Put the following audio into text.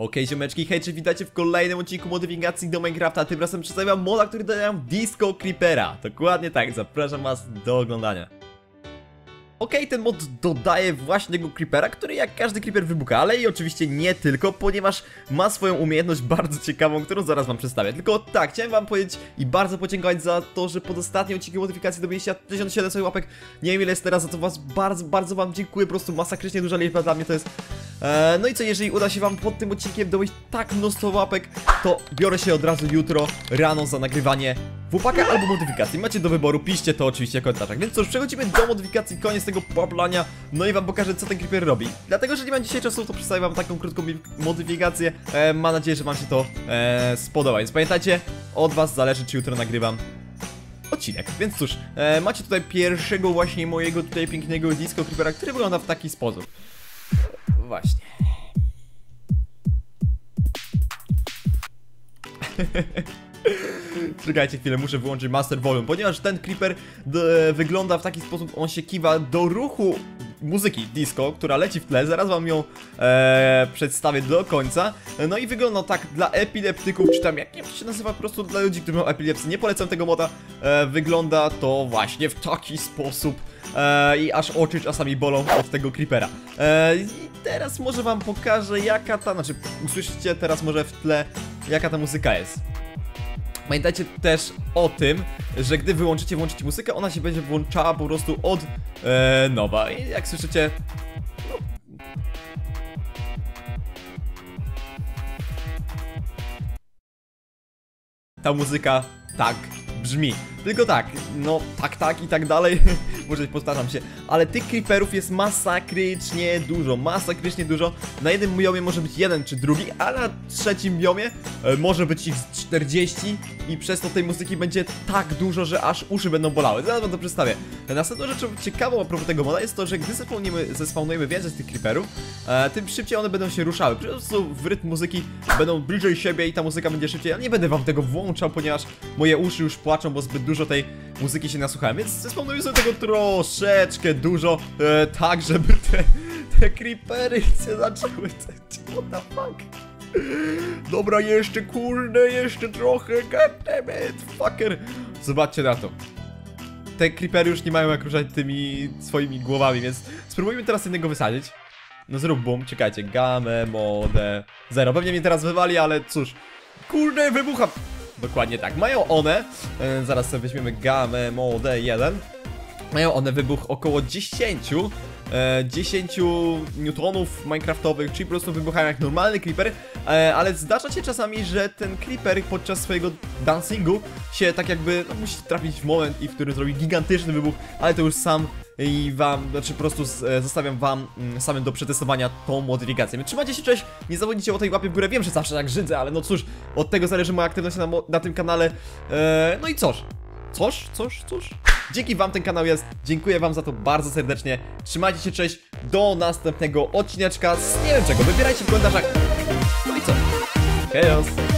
Okej, ziomeczki, hej, czy witajcie w kolejnym odcinku modyfikacji do Minecrafta. Tym razem przedstawiam moda, który daje Disco Creepera. Dokładnie tak, zapraszam was do oglądania. Okej, ten mod dodaje właśnie tego creepera, który jak każdy creeper wybucha, ale i oczywiście nie tylko, ponieważ ma swoją umiejętność bardzo ciekawą, którą zaraz wam przedstawię. Tylko tak, chciałem wam powiedzieć i bardzo podziękować za to, że pod ostatnim odcinkiem modyfikacji dobiliście 1700 łapek. Nie wiem ile jest teraz, za to was bardzo, bardzo wam dziękuję, po prostu masakrycznie duża liczba dla mnie to jest. Eee, no i co, jeżeli uda się wam pod tym odcinkiem dobyć tak mnóstwo łapek, to biorę się od razu jutro rano za nagrywanie WPaka albo modyfikacji. Macie do wyboru, piszcie to oczywiście w komentarzach. Więc cóż, przechodzimy do modyfikacji, koniec tego poplania, no i wam pokażę co ten creeper robi. Dlatego, że nie mam dzisiaj czasu, to przedstawię wam taką krótką modyfikację. E, mam nadzieję, że wam się to e, spodoba. Więc pamiętajcie, od was zależy czy jutro nagrywam odcinek. Więc cóż, e, macie tutaj pierwszego właśnie mojego tutaj pięknego disco creepera, który wygląda w taki sposób. Właśnie. Czekajcie chwilę, muszę wyłączyć Master Volume, ponieważ ten creeper wygląda w taki sposób, on się kiwa do ruchu muzyki disco, która leci w tle, zaraz wam ją e, przedstawię do końca. No i wygląda tak dla epileptyków, czy tam jak się nazywa, po prostu dla ludzi, którzy mają epilepsję, nie polecam tego moda. E, wygląda to właśnie w taki sposób e, i aż oczy czasami bolą od tego creepera. E, I teraz może wam pokażę jaka ta, znaczy usłyszycie teraz może w tle jaka ta muzyka jest. Pamiętajcie też o tym, że gdy wyłączycie, włączycie muzykę, ona się będzie włączała po prostu od e, nowa. I jak słyszycie... No. Ta muzyka tak brzmi. Tylko tak, no tak, tak i tak dalej, może powtarzam się, ale tych creeperów jest masakrycznie dużo, masakrycznie dużo. Na jednym biomie może być jeden czy drugi, a na trzecim biomie e, może być ich 40 i przez to tej muzyki będzie tak dużo, że aż uszy będą bolały. Zaraz wam to przedstawię. Następną rzeczą ciekawą a propos tego moda jest to, że gdy zespawnujemy, więcej z tych creeperów, e, tym szybciej one będą się ruszały. Po prostu w rytm muzyki będą bliżej siebie i ta muzyka będzie szybciej. Ja nie będę wam tego włączał, ponieważ moje uszy już płaczą, bo zbyt dużo tej muzyki się nasłuchałem, więc zespawnujemy sobie tego troszeczkę dużo, e, tak żeby te, te creepery się zaczęły... What the fuck? Dobra, jeszcze kurde, jeszcze trochę, goddammit, fucker. Zobaczcie na to. Te creepery już nie mają jak ruszać tymi swoimi głowami, więc spróbujmy teraz jednego wysadzić. No zrób boom, czekajcie, game, mode, zero. Pewnie mnie teraz wywali, ale cóż. Kurde, wybucha. Dokładnie tak. Mają one, e, zaraz sobie weźmiemy gamę mode 1. Mają one wybuch około 10 e, 10 newtonów minecraftowych, czyli po prostu wybuchają jak normalny creeper, e, ale zdarza się czasami, że ten creeper podczas swojego dancingu się tak jakby, no, musi trafić w moment, i w którym zrobi gigantyczny wybuch, ale to już sam i wam, znaczy po prostu e, zostawiam wam mm, samym do przetestowania tą modyfikację. Trzymajcie się, cześć, nie zapomnijcie o tej łapie w górę, wiem, że zawsze tak żydzę, ale no cóż, od tego zależy moja aktywność na, na tym kanale. Eee, no i cóż, Coś, coś, coś. Dzięki wam ten kanał jest, dziękuję wam za to bardzo serdecznie. Trzymajcie się, cześć, do następnego odcineczka z nie wiem czego, wybierajcie w komentarzach. No i co? Chaos!